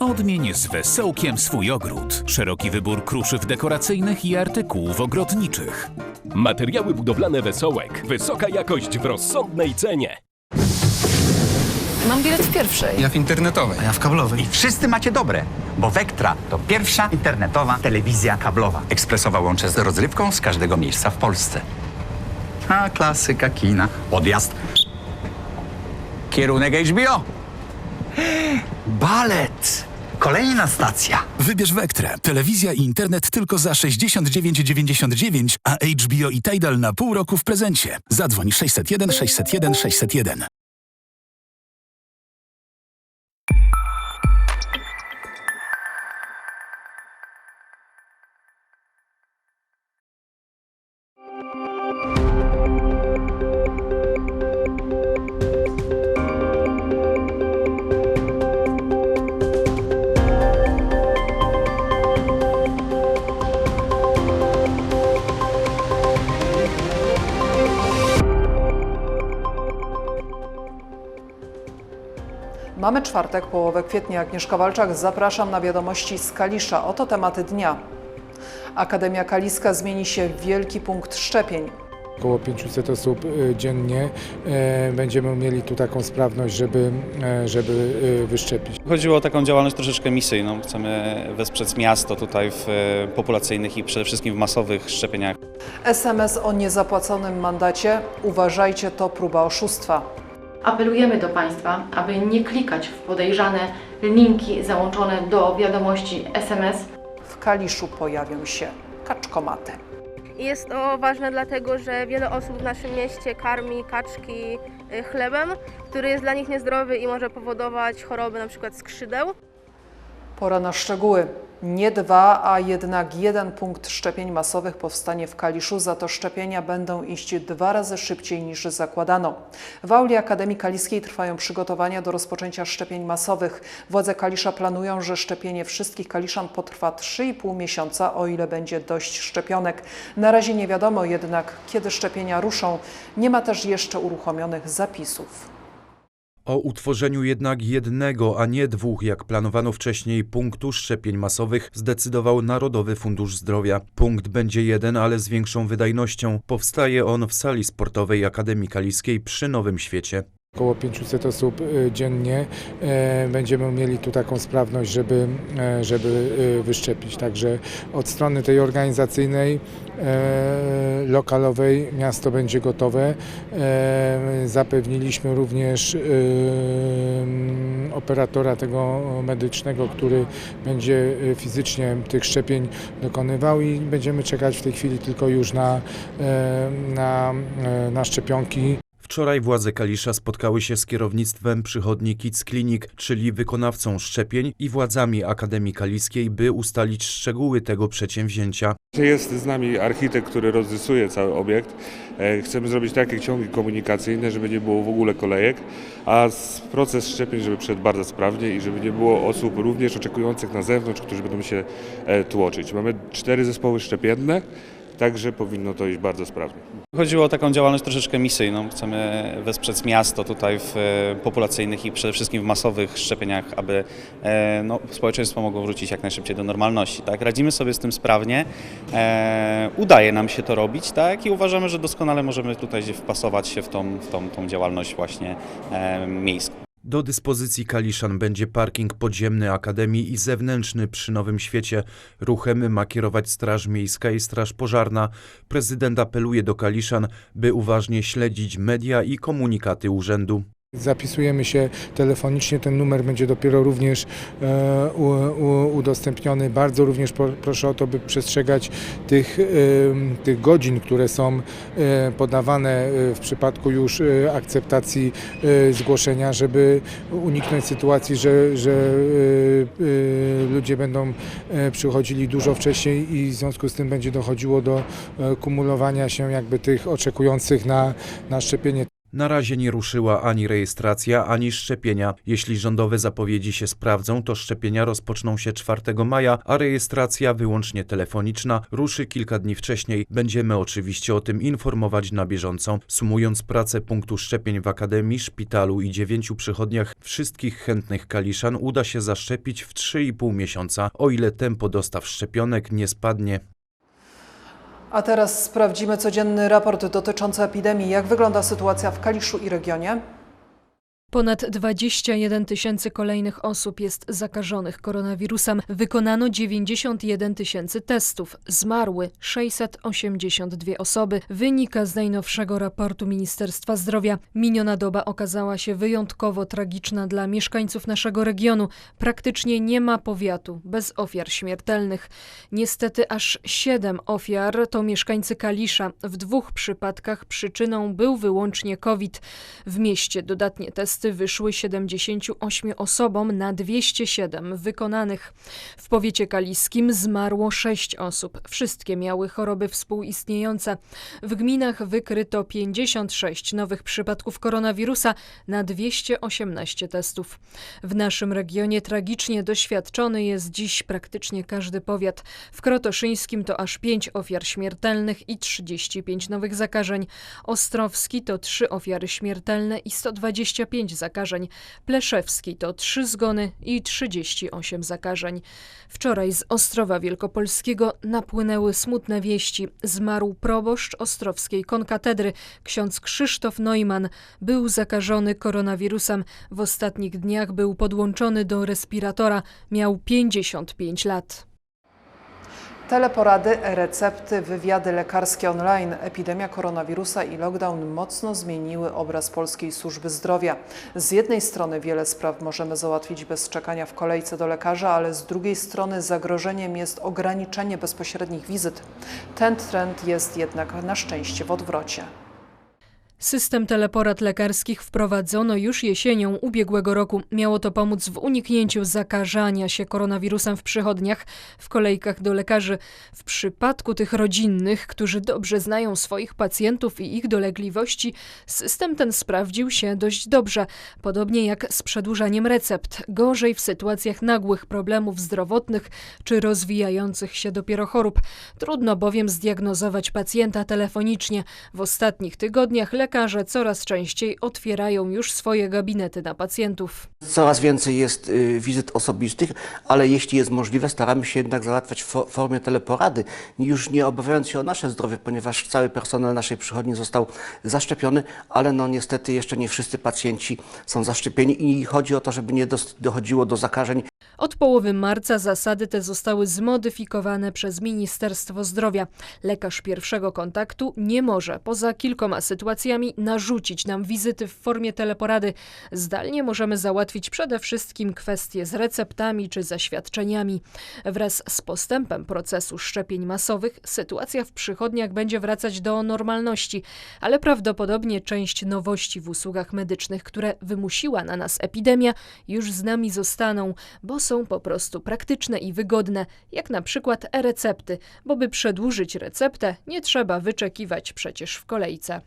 Odmień z wesołkiem swój ogród. Szeroki wybór kruszyw dekoracyjnych i artykułów ogrodniczych. Materiały budowlane Wesołek. Wysoka jakość w rozsądnej cenie. Mam bilet w pierwszej. Ja w internetowej. A ja w kablowej. I wszyscy macie dobre, bo Vectra to pierwsza internetowa telewizja kablowa. Ekspresowa łącze z rozrywką z każdego miejsca w Polsce. A klasyka kina. Odjazd. Kierunek HBO. Balet. Kolejna stacja. Wybierz Vectrę. Telewizja i internet tylko za 69,99, a HBO i Tidal na pół roku w prezencie. Zadzwoń 601 601 601. Mamy czwartek, połowę kwietnia. Agnieszka Walczak, zapraszam na wiadomości z Kalisza. Oto tematy dnia. Akademia Kaliska zmieni się w wielki punkt szczepień. Około 500 osób y, dziennie e, będziemy mieli tu taką sprawność, żeby, e, żeby y, wyszczepić. Chodziło o taką działalność troszeczkę misyjną. Chcemy wesprzeć miasto tutaj w populacyjnych i przede wszystkim w masowych szczepieniach. SMS o niezapłaconym mandacie. Uważajcie, to próba oszustwa. Apelujemy do Państwa, aby nie klikać w podejrzane linki załączone do wiadomości SMS. W Kaliszu pojawią się kaczkomaty. Jest to ważne dlatego, że wiele osób w naszym mieście karmi kaczki y, chlebem, który jest dla nich niezdrowy i może powodować choroby np. skrzydeł. Pora na szczegóły. Nie dwa, a jednak jeden punkt szczepień masowych powstanie w Kaliszu, za to szczepienia będą iść dwa razy szybciej niż zakładano. W auli Akademii Kaliskiej trwają przygotowania do rozpoczęcia szczepień masowych. Władze Kalisza planują, że szczepienie wszystkich Kaliszan potrwa 3,5 miesiąca, o ile będzie dość szczepionek. Na razie nie wiadomo jednak, kiedy szczepienia ruszą. Nie ma też jeszcze uruchomionych zapisów. O utworzeniu jednak jednego, a nie dwóch, jak planowano wcześniej, punktu szczepień masowych zdecydował Narodowy Fundusz Zdrowia. Punkt będzie jeden, ale z większą wydajnością. Powstaje on w sali sportowej Akademii Kaliskiej przy Nowym Świecie. Około 500 osób y, dziennie e, będziemy mieli tu taką sprawność, żeby, e, żeby y, wyszczepić. Także od strony tej organizacyjnej, lokalowej miasto będzie gotowe. Zapewniliśmy również y, operatora tego medycznego, który będzie y, fizycznie tych szczepień dokonywał i będziemy czekać w tej chwili tylko już na, na, na szczepionki. Wczoraj władze Kalisza spotkały się z kierownictwem przychodni Kids Clinic, czyli wykonawcą szczepień i władzami Akademii Kaliskiej, by ustalić szczegóły tego przedsięwzięcia. Jest z nami architekt, który rozrysuje cały obiekt. E, Chcemy zrobić takie ciągi komunikacyjne, żeby nie było w ogóle kolejek, a proces szczepień, żeby przed bardzo sprawnie i żeby nie było osób również oczekujących na zewnątrz, którzy będą się e, tłoczyć. Mamy cztery zespoły szczepienne, także powinno to iść bardzo sprawnie. Chodziło o taką działalność troszeczkę misyjną. Chcemy wesprzeć miasto tutaj w e, populacyjnych i przede wszystkim w masowych szczepieniach, aby e, no, społeczeństwo mogło wrócić jak najszybciej do normalności. Tak? Radzimy sobie z tym sprawnie, e, udaje nam się to robić tak? i uważamy, że doskonale możemy tutaj wpasować się w tą, w tą, tą działalność właśnie miejską. Do dyspozycji Kaliszan będzie parking podziemny Akademii i zewnętrzny przy Nowym Świecie. Ruchem ma kierować Straż Miejska i Straż Pożarna. Prezydent apeluje do Kaliszan, by uważnie śledzić media i komunikaty urzędu. Zapisujemy się telefonicznie, ten numer będzie dopiero również e, udostępniony. Bardzo również proszę o to, by przestrzegać tych, tych godzin, które są e, podawane e, w przypadku już akceptacji zgłoszenia, żeby uniknąć sytuacji, że, że ludzie będą przychodzili dużo wcześniej i w związku z tym będzie dochodziło do kumulowania się jakby tych oczekujących na, na szczepienie. Na razie nie ruszyła ani rejestracja, ani szczepienia. Jeśli rządowe zapowiedzi się sprawdzą, to szczepienia rozpoczną się 4 maja, a rejestracja wyłącznie telefoniczna ruszy kilka dni wcześniej. Będziemy oczywiście o tym informować na bieżąco. Sumując pracę punktu szczepień w Akademii, szpitalu i dziewięciu przychodniach, wszystkich chętnych kaliszan uda się zaszczepić w 3,5 miesiąca, o ile tempo dostaw szczepionek nie spadnie. A teraz sprawdzimy codzienny raport dotyczący epidemii. Jak wygląda sytuacja w Kaliszu i regionie? Ponad 21 tysięcy kolejnych osób jest zakażonych koronawirusem. Wykonano 91 tysięcy testów. Zmarły 682 osoby. Wynika z najnowszego raportu Ministerstwa Zdrowia. Miniona doba okazała się wyjątkowo tragiczna dla mieszkańców naszego regionu. Praktycznie nie ma powiatu bez ofiar śmiertelnych. Niestety aż 7 ofiar to mieszkańcy Kalisza. W dwóch przypadkach przyczyną był wyłącznie COVID. W mieście dodatnie testy wyszły 78 osobom na 207 wykonanych. W powiecie kaliskim zmarło 6 osób. Wszystkie miały choroby współistniejące. W gminach wykryto 56 nowych przypadków koronawirusa na 218 testów. W naszym regionie tragicznie doświadczony jest dziś praktycznie każdy powiat. W Krotoszyńskim to aż 5 ofiar śmiertelnych i 35 nowych zakażeń. Ostrowski to 3 ofiary śmiertelne i 125 zakażeń. Pleszewski to 3 zgony i 38 zakażeń. Wczoraj z Ostrowa Wielkopolskiego napłynęły smutne wieści. Zmarł proboszcz ostrowskiej konkatedry, ksiądz Krzysztof Neumann. Był zakażony koronawirusem. W ostatnich dniach był podłączony do respiratora. Miał 55 lat. Teleporady, recepty, wywiady lekarskie online, epidemia koronawirusa i lockdown mocno zmieniły obraz polskiej służby zdrowia. Z jednej strony wiele spraw możemy załatwić bez czekania w kolejce do lekarza, ale z drugiej strony zagrożeniem jest ograniczenie bezpośrednich wizyt. Ten trend jest jednak na szczęście w odwrocie. System teleporad lekarskich wprowadzono już jesienią ubiegłego roku. Miało to pomóc w uniknięciu zakażania się koronawirusem w przychodniach, w kolejkach do lekarzy. W przypadku tych rodzinnych, którzy dobrze znają swoich pacjentów i ich dolegliwości, system ten sprawdził się dość dobrze. Podobnie jak z przedłużaniem recept. Gorzej w sytuacjach nagłych problemów zdrowotnych czy rozwijających się dopiero chorób. Trudno bowiem zdiagnozować pacjenta telefonicznie. W ostatnich tygodniach lekarze coraz częściej otwierają już swoje gabinety na pacjentów. Coraz więcej jest y, wizyt osobistych, ale jeśli jest możliwe, staramy się jednak załatwiać w fo- formie teleporady, już nie obawiając się o nasze zdrowie, ponieważ cały personel naszej przychodni został zaszczepiony, ale no niestety jeszcze nie wszyscy pacjenci są zaszczepieni i chodzi o to, żeby nie dochodziło do zakażeń Od połowy marca zasady te zostały zmodyfikowane przez Ministerstwo Zdrowia. Lekarz pierwszego kontaktu nie może, poza kilkoma sytuacjami, narzucić nam wizyty w formie teleporady. Zdalnie możemy załatwić przede wszystkim kwestie z receptami czy zaświadczeniami. Wraz z postępem procesu szczepień masowych sytuacja w przychodniach będzie wracać do normalności, ale prawdopodobnie część nowości w usługach medycznych, które wymusiła na nas epidemia, już z nami zostaną, bo są po prostu praktyczne i wygodne, jak na przykład e-recepty, bo by przedłużyć receptę, nie trzeba wyczekiwać przecież w kolejce.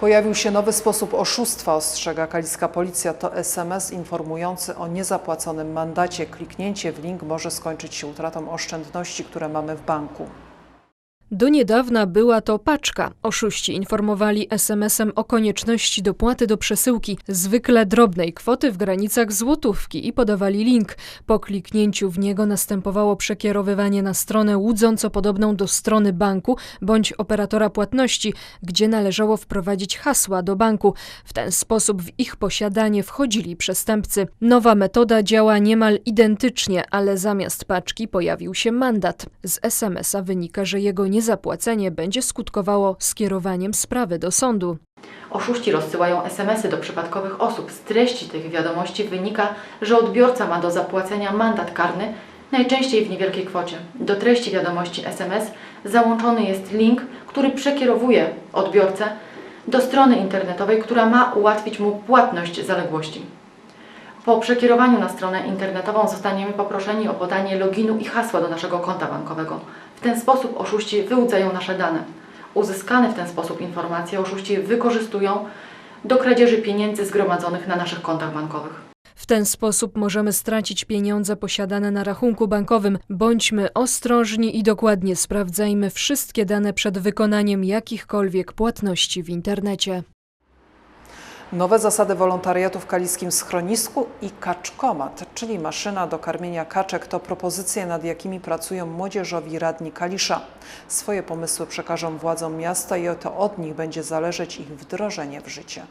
Pojawił się nowy sposób oszustwa, ostrzega kaliska policja. To SMS informujący o niezapłaconym mandacie. Kliknięcie w link może skończyć się utratą oszczędności, które mamy w banku. Do niedawna była to paczka. Oszuści informowali SMS-em o konieczności dopłaty do przesyłki, zwykle drobnej kwoty w granicach złotówki i podawali link. Po kliknięciu w niego następowało przekierowywanie na stronę łudząco podobną do strony banku bądź operatora płatności, gdzie należało wprowadzić hasła do banku. W ten sposób w ich posiadanie wchodzili przestępcy. Nowa metoda działa niemal identycznie, ale zamiast paczki pojawił się mandat. Z SMS-a wynika, że jego niezapłacenie będzie skutkowało skierowaniem sprawy do sądu. Oszuści rozsyłają SMS-y do przypadkowych osób. Z treści tych wiadomości wynika, że odbiorca ma do zapłacenia mandat karny, najczęściej w niewielkiej kwocie. Do treści wiadomości SMS załączony jest link, który przekierowuje odbiorcę do strony internetowej, która ma ułatwić mu płatność zaległości. Po przekierowaniu na stronę internetową zostaniemy poproszeni o podanie loginu i hasła do naszego konta bankowego. Ten sposób oszuści wyłudzają nasze dane. Uzyskane w ten sposób informacje oszuści wykorzystują do kradzieży pieniędzy zgromadzonych na naszych kontach bankowych. W ten sposób możemy stracić pieniądze posiadane na rachunku bankowym. Bądźmy ostrożni i dokładnie sprawdzajmy wszystkie dane przed wykonaniem jakichkolwiek płatności w internecie. Nowe zasady wolontariatu w kaliskim schronisku i kaczkomat, czyli maszyna do karmienia kaczek, to propozycje, nad jakimi pracują młodzieżowi radni Kalisza. Swoje pomysły przekażą władzom miasta i to od nich będzie zależeć ich wdrożenie w życie.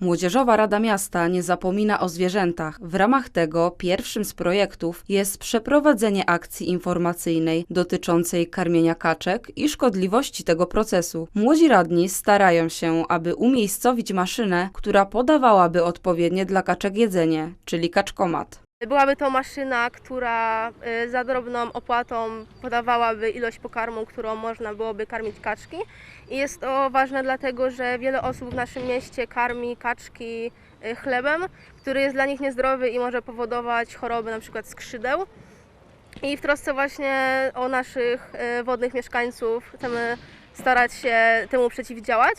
Młodzieżowa Rada Miasta nie zapomina o zwierzętach. W ramach tego pierwszym z projektów jest przeprowadzenie akcji informacyjnej dotyczącej karmienia kaczek i szkodliwości tego procesu. Młodzi radni starają się, aby umiejscowić maszynę, która podawałaby odpowiednie dla kaczek jedzenie, czyli kaczkomat. Byłaby to maszyna, która y, za drobną opłatą podawałaby ilość pokarmu, którą można byłoby karmić kaczki. I jest to ważne dlatego, że wiele osób w naszym mieście karmi kaczki y, chlebem, który jest dla nich niezdrowy i może powodować choroby np. skrzydeł. I w trosce właśnie o naszych y, wodnych mieszkańców chcemy starać się temu przeciwdziałać.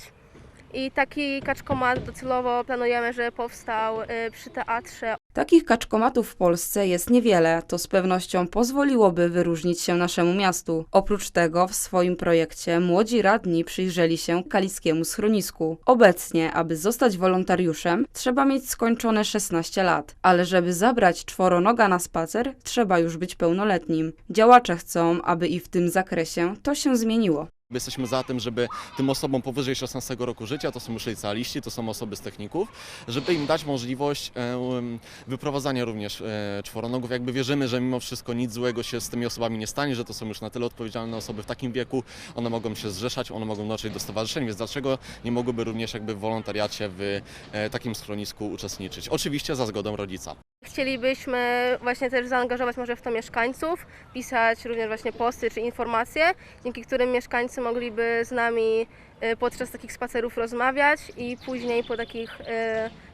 I taki kaczkomat docelowo planujemy, że powstał y, przy teatrze. Takich kaczkomatów w Polsce jest niewiele, to z pewnością pozwoliłoby wyróżnić się naszemu miastu. Oprócz tego w swoim projekcie młodzi radni przyjrzeli się kaliskiemu schronisku. Obecnie, aby zostać wolontariuszem, trzeba mieć skończone 16 lat, ale żeby zabrać czworonoga na spacer, trzeba już być pełnoletnim. Działacze chcą, aby i w tym zakresie to się zmieniło. Jesteśmy za tym, żeby tym osobom powyżej 16 roku życia, to są już licealiści, to są osoby z techników, żeby im dać możliwość e, um, wyprowadzania również e, czworonogów. Jakby wierzymy, że mimo wszystko nic złego się z tymi osobami nie stanie, że to są już na tyle odpowiedzialne osoby w takim wieku, one mogą się zrzeszać, one mogą dotrzeć do stowarzyszeń, więc dlaczego nie mogłyby również jakby w wolontariacie w e, takim schronisku uczestniczyć? Oczywiście za zgodą rodzica. Chcielibyśmy właśnie też zaangażować może w to mieszkańców, pisać również właśnie posty czy informacje, dzięki którym mieszkańcy mogliby z nami y, podczas takich spacerów rozmawiać i później po takich y,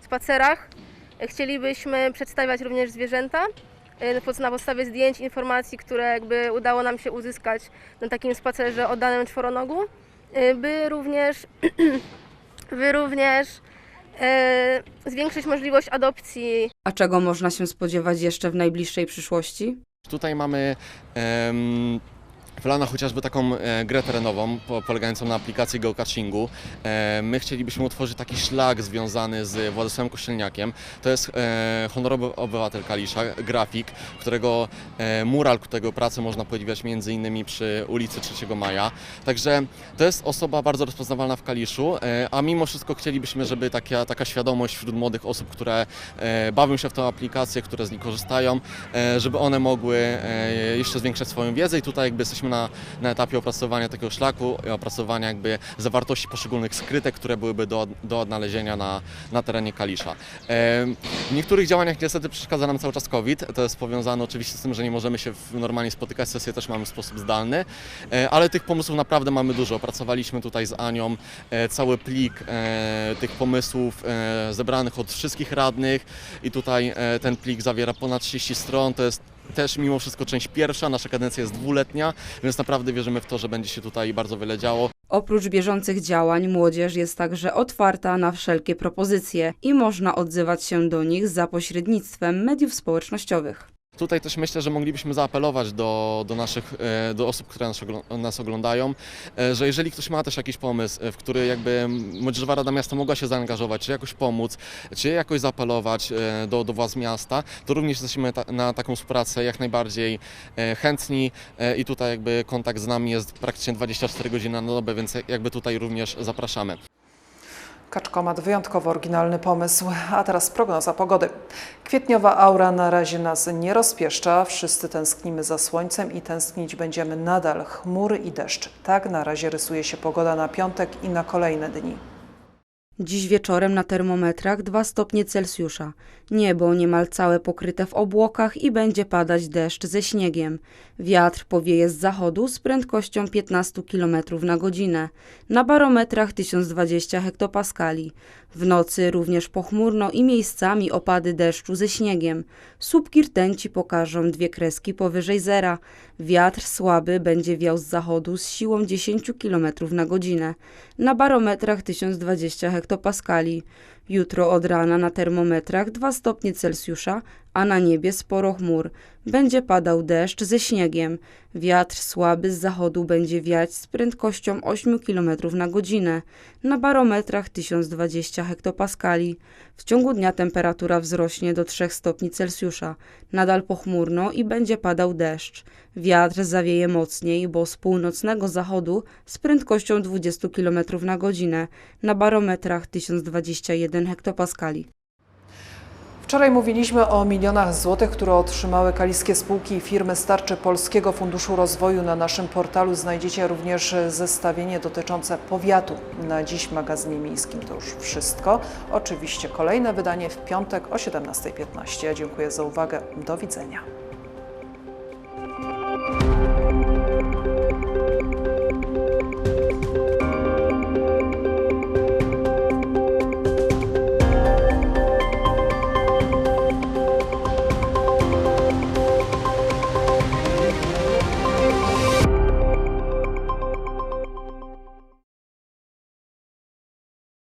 spacerach chcielibyśmy przedstawiać również zwierzęta y, na podstawie zdjęć, informacji, które jakby udało nam się uzyskać na takim spacerze o danym czworonogu, by również, by również zwiększyć możliwość adopcji A czego można się spodziewać jeszcze w najbliższej przyszłości? Tutaj mamy em, w planach chociażby taką e, grę terenową po, polegającą na aplikacji geocachingu. E, my chcielibyśmy utworzyć taki szlak związany z Władysławem Kościelniakiem. To jest e, honorowy obywatel Kalisza, grafik, którego mural, którego pracę można podziwiać między innymi przy ulicy 3 Maja. Także to jest osoba bardzo rozpoznawalna w Kaliszu, a mimo wszystko chcielibyśmy, żeby taka, taka świadomość wśród młodych osób, które bawią się w tę aplikację, które z niej korzystają, żeby one mogły jeszcze zwiększać swoją wiedzę i tutaj jakby jesteśmy na, na etapie opracowania takiego szlaku i opracowania jakby zawartości poszczególnych skrytek, które byłyby do, do odnalezienia na, na terenie Kalisza. W niektórych działaniach niestety przeszkadza nam cały czas COVID, to jest powiązane oczywiście z tym, że nie możemy się normalnie spotykać, sesje też mamy w sposób zdalny, e, ale tych pomysłów naprawdę mamy dużo. Opracowaliśmy tutaj z Anią e, cały plik e, tych pomysłów zebranych od wszystkich radnych. I tutaj ten plik zawiera ponad 30 stron, to jest też mimo wszystko część pierwsza, nasza kadencja jest dwuletnia, więc naprawdę wierzymy w to, że będzie się tutaj bardzo wiele działo. Oprócz bieżących działań, młodzież jest także otwarta na wszelkie propozycje i można odzywać się do nich za pośrednictwem mediów społecznościowych. Tutaj też myślę, że moglibyśmy zaapelować do, do, naszych, e, do osób, które nas, ogl- nas oglądają, e, że jeżeli ktoś ma też jakiś pomysł, e, w który jakby Młodzieżowa Rada Miasta mogła się zaangażować, czy jakoś pomóc, czy jakoś zaapelować do, do władz miasta, to również jesteśmy ta, na taką współpracę jak najbardziej chętni i tutaj jakby kontakt z nami jest praktycznie 24 godziny na dobę, więc jakby tutaj również zapraszamy. Kaczkomat wyjątkowo oryginalny pomysł. A teraz prognoza pogody. Kwietniowa aura na razie nas nie rozpieszcza. Wszyscy tęsknimy za słońcem i tęsknić będziemy nadal. Chmury i deszcz. Tak na razie rysuje się pogoda na piątek i na kolejne dni. Dziś wieczorem na termometrach 2 stopnie Celsjusza. Niebo niemal całe pokryte w obłokach i będzie padać deszcz ze śniegiem. Wiatr powieje z zachodu z prędkością 15 km na godzinę. Na barometrach 1020 hektopaskali. W nocy również pochmurno i miejscami opady deszczu ze śniegiem. Słupki rtęci pokażą dwie kreski powyżej zera. Wiatr słaby będzie wiał z zachodu z siłą 10 km na godzinę. Na barometrach 1020 hektopaskali. кто Паскалий, Jutro od rana na termometrach 2 stopnie Celsjusza, a na niebie sporo chmur. Będzie padał deszcz ze śniegiem. Wiatr słaby z zachodu będzie wiać z prędkością 8 km na godzinę. Na barometrach 1020 hektopaskali. W ciągu dnia temperatura wzrośnie do 3 stopni Celsjusza. Nadal pochmurno i będzie padał deszcz. Wiatr zawieje mocniej, bo z północnego zachodu z prędkością 20 km na godzinę. Na barometrach 1021 hektopaskali. Wczoraj mówiliśmy o milionach złotych, które otrzymały kaliskie spółki i firmy z tarczy Polskiego Funduszu Rozwoju. Na naszym portalu znajdziecie również zestawienie dotyczące powiatu. Na dziś w magazynie miejskim to już wszystko. Oczywiście kolejne wydanie w piątek o 17.15. Ja dziękuję za uwagę. Do widzenia.